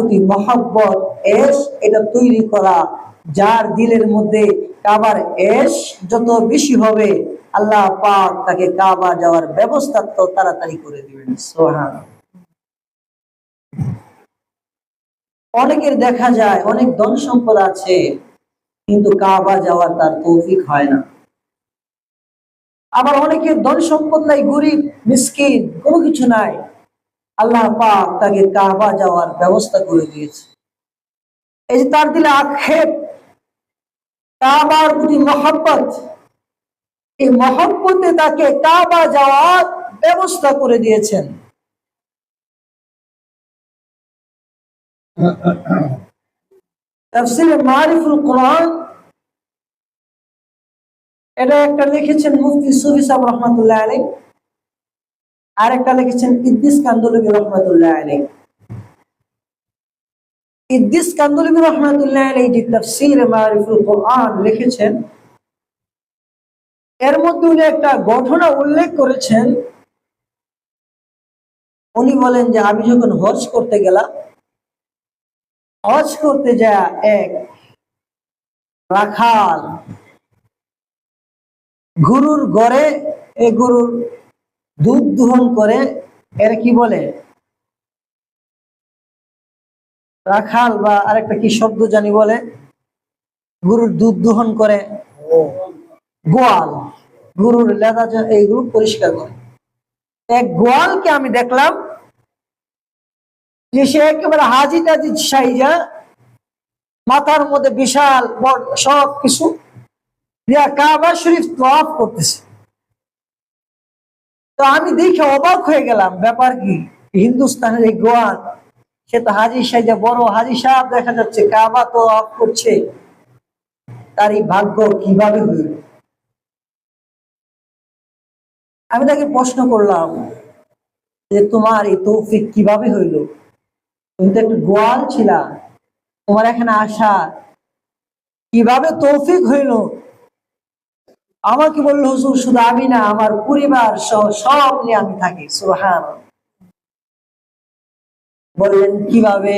প্রতি মহব্বত এস এটা তৈরি করা। যার দিলের মধ্যে কাবার এস যত বেশি হবে, আল্লাহ পাক তাকে কাবা যাওয়ার ব্যবস্থা তো তাড়াতাড়ি করে দিবেন। সোহান অনেকের দেখা যায়, অনেক ধন সম্পদ আছে, কিন্তু কাবা যাওয়ার তার তৌফিক হয় না। আবার অনেকের ধন সম্পদ নাই, গরিব, মিসকিন, কোনো কিছু নাই। আল্লাহ পাক তাকে কাবা যাওয়ার ব্যবস্থা করে দিয়েছে। এই যে তার দিলে আক্ষেপ, কাবার প্রতি মহব্বত, এই মহব্বতে তাকে কাবা যাওয়ার ব্যবস্থা করে দিয়েছেন। এটা একটা লিখেছেন মুফতি সুফি সাহেব রহমতুল্লাহ আলী আর একটা লিখেছেন ইদ্দিস কান্দুলবি রহমতুল্লাহ আলী ইদ্দিস কান্দুলবি রহমতুল্লাহ আলী যে তাফসির মারিফুল কোরআন লিখেছেন, এর মধ্যে উনি একটা ঘটনা উল্লেখ করেছেন। উনি বলেন যে, আমি যখন হজ করতে গেলাম, হজ করতে যা এক রাখাল গুরুর গড়ে এ গরুর দুধ দোহন করে, এর কি বলে? রাখাল বা আরেকটা কি শব্দ জানি বলে? গরুর দুধ দোহন করে, গোয়াল। গরুর লেদা এইগুলো পরিষ্কার করে। এক গোয়ালকে আমি দেখলাম, যে সে একেবারে হাজি টাজি সাইজা, মাথার মধ্যে বিশাল বড় সব কিছু শরীফ তফ করতেছে। তো আমি দেখে অবাক হয়ে গেলাম। ব্যাপার কি? হিন্দুস্তানের এই গোয়াল, সে তো হাজি সাইজা বড় হাজি সাহেব দেখা যাচ্ছে, কাবা তো অফ করছে। তার এই ভাগ্য কীভাবে হইল আমি তাকে প্রশ্ন করলাম যে, তোমার এই তৌফিক কীভাবে হইল তুমি তো একটু গোয়াল ছিলা। তোমার এখানে আসা কীভাবে তৌফিক হইল আমাকে বলল, হুজুর, শুধু আমি না, আমার পরিবার সহ সব নিয়ে আমি থাকি। সুহান বললেন, কীভাবে?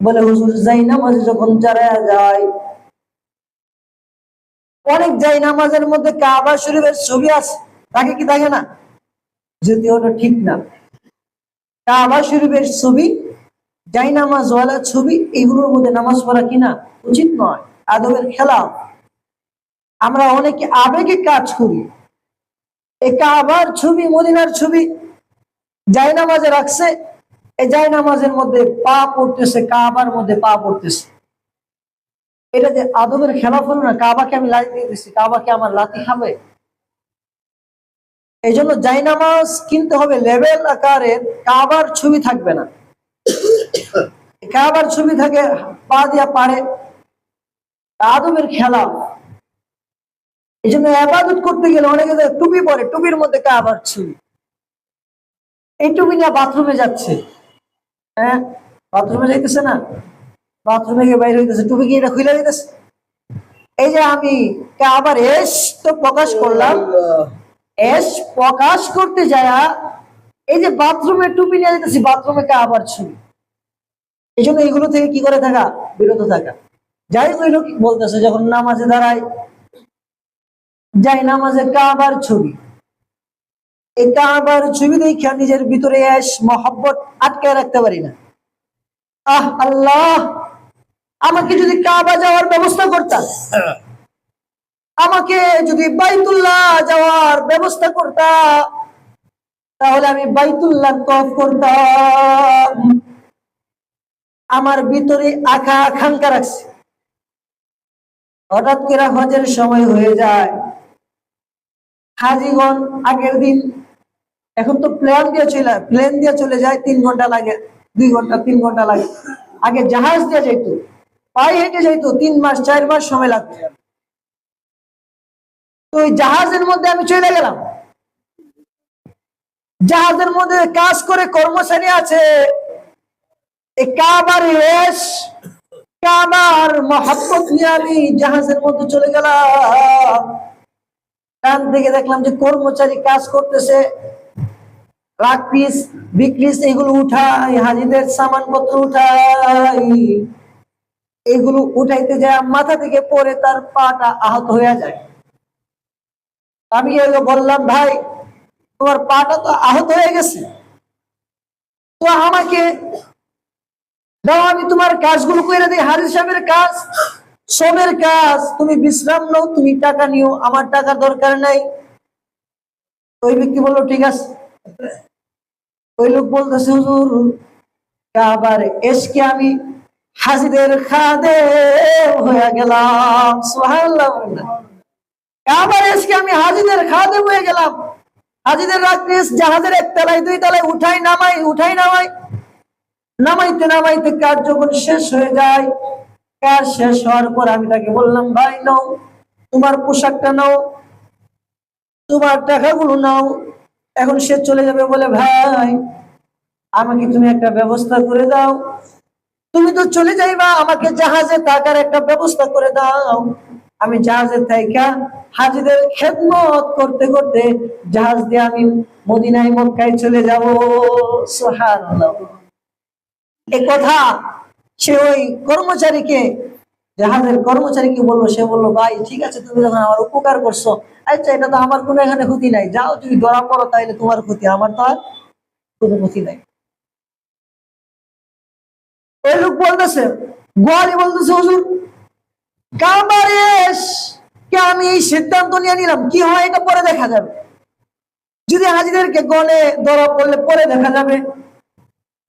বলে, হুজুর, যাই নামাজে যখন যারা যায়, অনেক যাই নামাজের মধ্যে কাবা শরীফের ছবি আছে থাকে কি থাকে না? যদি ওটা ঠিক না, কাবা শরীফের ছবি, যাই নামাজ ওয়ালা ছবি, এগুলোর মধ্যে নামাজ পড়া কিনা উচিত নয়। আদবের খেলা আমরা অনেকে আবেগে কাজ করি। এই কাবার ছবি, মদিনার ছবি যাই নামাজে রাখছে। এই যাই নামাজের মধ্যে পা পড়তেছে, কাবার মধ্যে পা পড়তেছে। এটা যে আদবের খেলাফ হলো না, কাবাকে আমি লাঠি দিয়ে দিচ্ছি কাবাকে আমার লাঠি খাবে। এই জন্য জাইনামাজ কিনতে হবে লেভেল আকারের, কাবার ছবি থাকবে না। কাবার ছবি থাকে, পা দিয়া পারে আদবের খেলা। এই জন্য আবাদত করতে গেলে অনেকে টুপি পরে, টুপির মধ্যে কাবার ছবি এই টুপি নিয়ে বাথরুমে যাচ্ছে। হ্যাঁ? বাথরুমে যাইতেছে না? বাথরুমে গিয়ে বাইরে হইতেছে। টুপি কি এটা খুলে দিতেছে? এই যে আমি আবার এস তো প্রকাশ করলাম। এস প্রকাশ করতে যায়া এই যে বাথরুমে টুপি নিয়ে যেতেছি বাথরুমে আবার ছবি এই জন্য এইগুলো থেকে কি করে থাকা? বিরত থাকা। যাই হইল কি বলতেছে যখন নামাজে দাঁড়ায়, যাই নামাজে কাবার ছবি। এই কাবার ছবি দেখে নিজের ভিতরে এস মহব্বত আটকায় রাখতে পারি না। আহ, আল্লাহ! আমাকে যদি কাবা যাওয়ার ব্যবস্থা করতাম, আমাকে যদি বাইতুল্লাহ যাওয়ার ব্যবস্থা করতাম তাহলে আমি বাইতুল্লাহ তফ করতাম। আমার ভিতরে আখা আকাঙ্ক্ষা রাখছে। হঠাৎ করে হজের সময় হয়ে যায়। হাজিগণ আগের দিন, এখন তো প্লেন দিয়ে চলে প্লেন দিয়ে চলে যায়, তিন ঘণ্টা লাগে, দুই ঘণ্টা, তিন ঘণ্টা লাগে। আগে জাহাজ দিয়ে যাইতো, পায়ে হেঁটে যাইতো, তিন মাস, চার মাস সময় লাগতো। তো ওই জাহাজের মধ্যে আমি চলে গেলাম। জাহাজের মধ্যে কাজ করে কর্মচারী আছে। কাবার রেশ কাবার মহাব্বত আমি জাহাজের মধ্যে চলে গেলাম। দেখলাম যে কর্মচারী কাজ করতেছে। বিক্রিস এগুলো সামানপত্র এগুলো উঠাইতে যায়, মাথা থেকে পড়ে তার পাটা আহত হয়ে যায়। আমি বললাম, ভাই, তোমার পাটা তো আহত হয়ে গেছে। তো আমাকে দাও, আমি তোমার কাজগুলো করে দিই। সাহেবের কাজ, সবের কাজ। তুমি বিশ্রাম নাও, তুমি টাকা নিও। আমার টাকা দরকার নাই। ওই ব্যক্তি বলল, ঠিক আছে। ওই লোক বলতেছে, হুজুর এসকে আমি হাজিদের খাদে হয়ে গেলাম। আবার এসকে আমি হাজিদের খাদে হয়ে গেলাম। হাজিদের রাত্রে জাহাজের এক তলায়, দুই তলায় উঠাই নামাই উঠাই নামাই। নামাইতে নামাইতে কাজ যখন শেষ হয়ে যায় কাজ শেষ হওয়ার পর আমি তাকে বললাম, ভাই নাও, তোমার পোশাকটা নাও, তোমার টাকাগুলো নাও। এখন সে চলে যাবে বলে, ভাই, আমাকে তুমি একটা ব্যবস্থা করে দাও। তুমি তো চলে যাইবা, আমাকে জাহাজে থাকার একটা ব্যবস্থা করে দাও। আমি জাহাজে থাইকা হাজিদের খেদমত করতে করতে জাহাজ দিয়ে আমি মদিনায়, মক্কায় চলে যাব। সুবহানাল্লাহ। এ কথা সে ওই কর্মচারীকে, জাহাজের কর্মচারীকে বলল, সে বলল, ভাই, ঠিক আছে, তুমি যখন আমার উপকার করছ আচ্ছা এটা তো আমার কোনো এখানে ক্ষতি নাই। যাও, যদি ধরা পড়ো তাহলে তোমার ক্ষতি, আমার তো আর কোনো ক্ষতি নাই। ওই লোক বলতেছে, গোয়ালি বলতেছে, হুজুর কামারেশ কে আমি এই সিদ্ধান্ত নিয়ে নিলাম, কি হয় এটা পরে দেখা যাবে। যদি হাজিদেরকে গনে ধরা পড়লে পরে দেখা যাবে।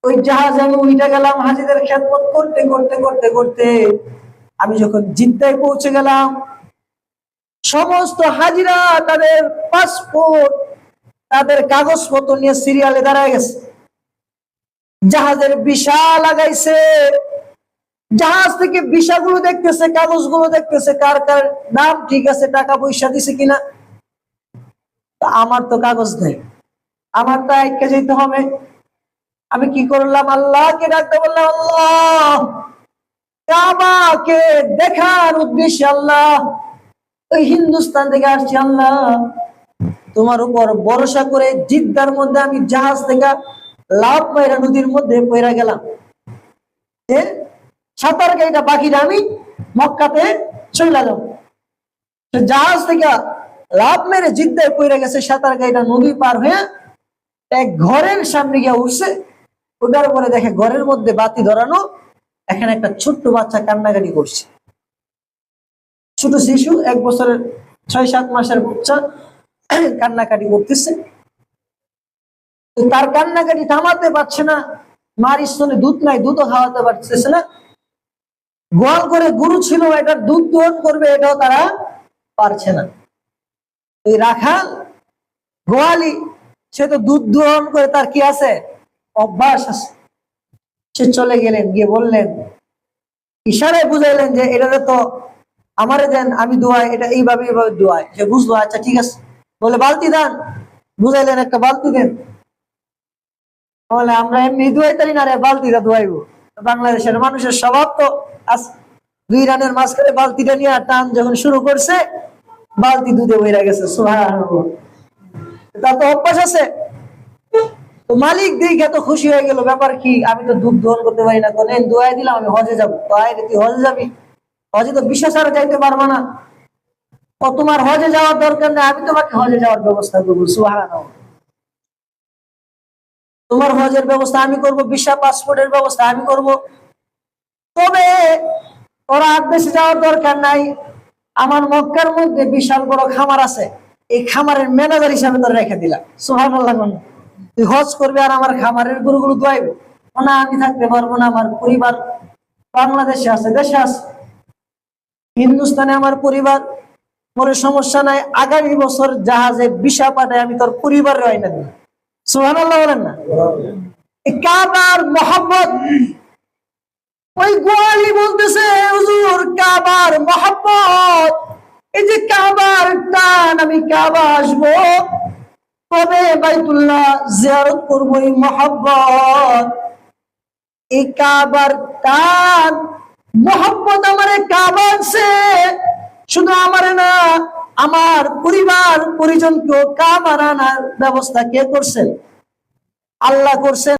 ওই জাহাজ আমি উইটা গেলাম, হাজিদের খেদমত করতে করতে করতে করতে। আমি যখন জিদ্দায় পৌঁছে গেলাম, সমস্ত হাজিরা তাদের পাসপোর্ট তাদের কাগজপত্র নিয়ে সিরিয়ালে দাঁড়ায় গেছে। জাহাজের বিশা লাগাইছে। জাহাজ থেকে বিষাগুলো দেখতেছে, কাগজগুলো দেখতেছে, কার কার নাম ঠিক আছে, টাকা পয়সা দিছে কিনা। আমার তো কাগজ নেই। আমার তো আইকে যেতে হবে। আমি কি করলাম? আল্লাহকে ডাকতে বললাম, আল্লাহ কাবাকে দেখার উদ্দেশ্যে আল্লাহ, ওই হিন্দুস্তান থেকে আসছি আল্লাহ। তোমার উপর ভরসা করে জিদ্দার মধ্যে আমি জাহাজ থেকে লাভ মাইরা নদীর মধ্যে পয়রা গেলাম। সাঁতার গাড়িটা বাকিটা আমি মক্কাতে চলে জাহাজ থেকে লাভ মেরে জিদ্দায় পয়রা গেছে, সাঁতার গাড়িটা নদী পার হয়ে এক ঘরের সামনে গিয়ে উঠছে। ওটার পরে দেখে ঘরের মধ্যে বাতি ধরানো, এখানে একটা ছোট্ট বাচ্চা কান্নাকাটি করছে। ছোট শিশু, এক বছরের, ছয়, সাত মাসের বাচ্চা কান্নাকাটি করতেছে। তার কান্নাকাটি থামাতে পারছে না, মার স্তনে দুধ নাই, দুধও খাওয়াতে পারতেছে না। গোয়াল করে গুরু ছিল, এটার দুধ দোহন করবে, এটাও তারা পারছে না। ওই রাখাল, গোয়ালি, সে তো দুধ দোহন করে, তার কি আছে? অভ্যাস আছে। সে চলে গেলেন, গিয়ে বললেন, ইশারায় বুঝাইলেন যে এটাতে তো আমারে দেন, আমি দোয়াই এটা এইভাবে এইভাবে দোয়াই সে বুঝলো আচ্ছা ঠিক আছে। বলে, বালতি দেন। বুঝাইলেন, একটা বালতি দেন। বলে, আমরা এমনি দোয়াই তারি না রে, বালতিটা দোয়াইবো। বাংলাদেশের মানুষের স্বভাব তো দুই রানের মাঝখানে বালতিটা নিয়ে টান যখন শুরু করছে, বালতি দুধে বইরা গেছে, সুবহানাল্লাহ। তার তো অভ্যাস আছে। মালিক দেখে তো খুশি হয়ে গেল, ব্যাপার কি? আমি তো দুধ দোহন করতে পারি না, কোন দোয়াই দিলাম, আমি হজে যাব। তুই হজে যাবি? হজে তো বিশ্বাস আর যাইতে পারব না। ও তোমার হজে যাওয়ার দরকার নেই, আমি তোমাকে হজে যাওয়ার ব্যবস্থা করব, সুবহানাল্লাহ। তোমার হজের ব্যবস্থা আমি করব, ভিসা, পাসপোর্টের ব্যবস্থা আমি করব। তবে ওরা আর দেশে যাওয়ার দরকার নাই। আমার মক্কার মধ্যে বিশাল বড় খামার আছে, এই খামারের ম্যানেজার হিসাবে তোরা রেখে দিলাম সোহান তুই হজ করবি আর আমার খামারের গরুগুলো দোয়াইবে না আমি থাকতে পারব না, আমার পরিবার বাংলাদেশে আছে, দেশে আছে। হিন্দুস্তানে আমার পরিবার পরে সমস্যা নাই, আগামী বছর জাহাজে বিশা পাঠায় আমি তোর পরিবার রাইনা দিই। সুহান আল্লাহ বলেন না? কাবার মোহাম্মদ ওই গোয়ালি বলতেছে, হুজুর কাবার মোহাম্মদ এই যে কাবার টান, আমি কাবা আসব। তবে বাইতুল্লাহ, জিয়ারত করব এই এই কাবার টান, মহব্বত আমারে কাবা আছে শুধু আমার না, আমার পরিবার পরিজনকেও কাবার আনার ব্যবস্থা কে করছেন আল্লাহ করছেন